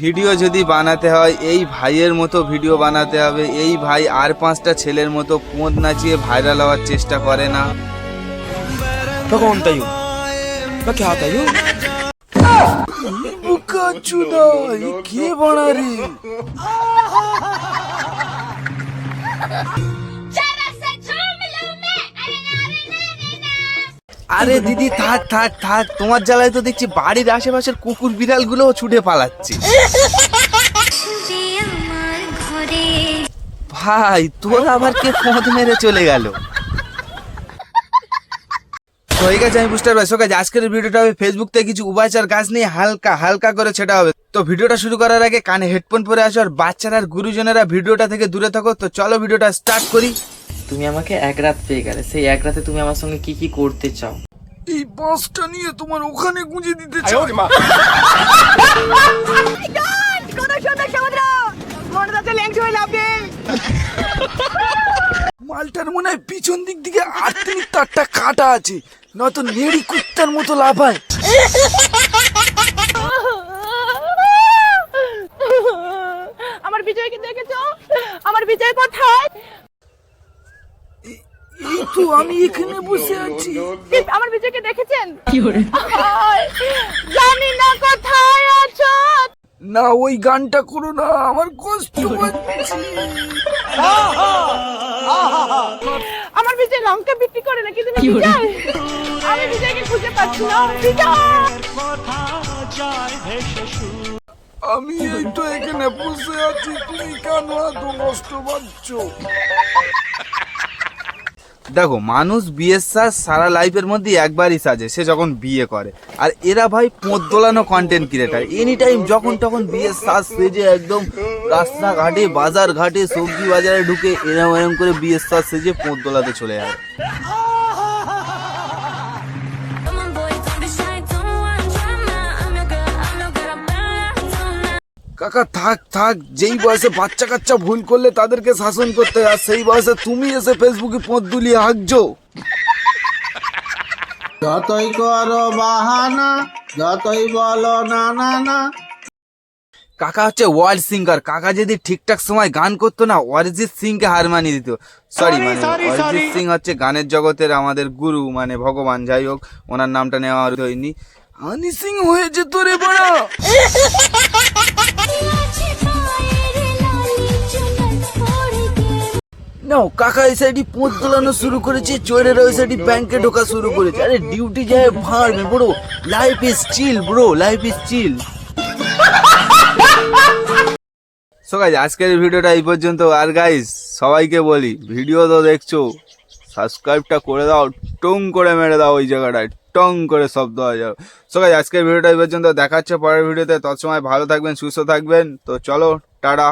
Video যদি বানাতে হয় এই ভাইয়ের মতো ভিডিও বানাতে হবে। এই ভাই আর পাঁচটা ছেলের মতো কোঁদ নাচিয়ে ভাইরাল হওয়ার চেষ্টা করে না। কে বানা আরে দিদি, থাক থাক থাক, তোমার জ্বালায় তো দেখছি বাড়ির আশেপাশের কুকুর বিড়ালগুলোও ছুটে পালাচ্ছে। ভাই, তোর আবার কে পথ মেরে চলে গেল? ঠিক আছে আমি বুঝতে পারছি। ওকে আজকের ভিডিওটা হবে ফেসবুক থেকে কিছু উপাচার গাছ নিয়ে হালকা হালকা করে ছেটা হবে। তো ভিডিওটা শুরু করার আগে কানে হেডফোন পরে আসো আর বাচ্চারা আর গুরুজনেরা ভিডিওটা থেকে দূরে থাকো। তো চলো ভিডিওটা স্টার্ট করি। তুমি আমাকে এক রাত পেয়ে গেলে। সেই এক রাতে তুমি আমার সঙ্গে কি কি করতে চাও? এই বাসটা নিয়ে তোমার ওখানে গুঁজে দিতে চাও মালটার মনে হয় পিছন দিক দিকে আটত্রিশ তারটা কাটা আছে নয়তো নেড়ি কুত্তার মতো লাফায় আমার বিজয়কে দেখেছ? আমার বিজয় কোথায়? তো আমি এখানে বসে আছি। আমার বিজয়কে দেখেছেন? হায়, জানি না কোথায় আছো। না ওই গানটা করো না আমার কষ্ট পাচ্ছে আমার বিজয় লঙ্কা বিক্রি করে না কিন্তু বিজয়? আমি বিজয়কে খুঁজে পাচ্ছি না বিজয়। আমি এই তো এখানে বসে আছি তুমি কেন এত কষ্ট পাচ্ছ? দেখো, মানুষ বিয়ের সাজ সারা লাইফের মধ্যে একবারই সাজে, সে যখন বিয়ে করে। আর এরা ভাই পোঁত দোলানো কন্টেন্ট ক্রিয়েটার এনি টাইম যখন তখন বিয়ের সাজ সেজে একদম রাস্তাঘাটে বাজার ঘাটে সবজি বাজারে ঢুকে এরম এরম করে বিয়ের সাজ সেজে পোঁত দোলাতে চলে যায় কাকা থাক থাক যেই বয়সে বাচ্চা কাচ্চা ভুল করলে তাদেরকে শাসন করতে হয়, আর সেই বয়সে তুমি এসে ফেসবুকে পোঁত দুলিয়ে হাঁকছো। যতই করো বাহানা যতই বলো না না না। কাকা হচ্ছে ওয়ার্ল্ড সিঙ্গার। কাকা যদি ঠিকঠাক সময় গান করতো না অরিজিৎ সিং কে হার মানিয়ে দিত। সরি মানে অরিজিৎ সিং হচ্ছে গানের জগতের আমাদের গুরু মানে ভগবান। যাই হোক ওনার নামটা নেওয়া হয়নি। হানি সিং বড়া লালি চুল পড়ে গে নাও, কাকা এই সাইডে পোঁত দোলানো শুরু করেছে, চোরের ওই সাইডে ব্যাংকে ঢোকা শুরু করেছে। আরে ডিউটি যায় ভাড়বে bro life is chill bro life is chill so guys আজকের ভিডিওটা এই পর্যন্ত। আর গাইজ সবাইকে বলি ভিডিও তো দেখছ সাবস্ক্রাইবটা করে দাও, টং করে মেরে দাও ওই জায়গাটায়। টং করে শব্দ হয়ে যাবে। সো গাইজ আজকের ভিডিওটা এই পর্যন্ত। দেখাচ্ছে পরের ভিডিওতে। তৎসময় ভালো থাকবেন, সুস্থ থাকবেন। তো চলো, টাটা।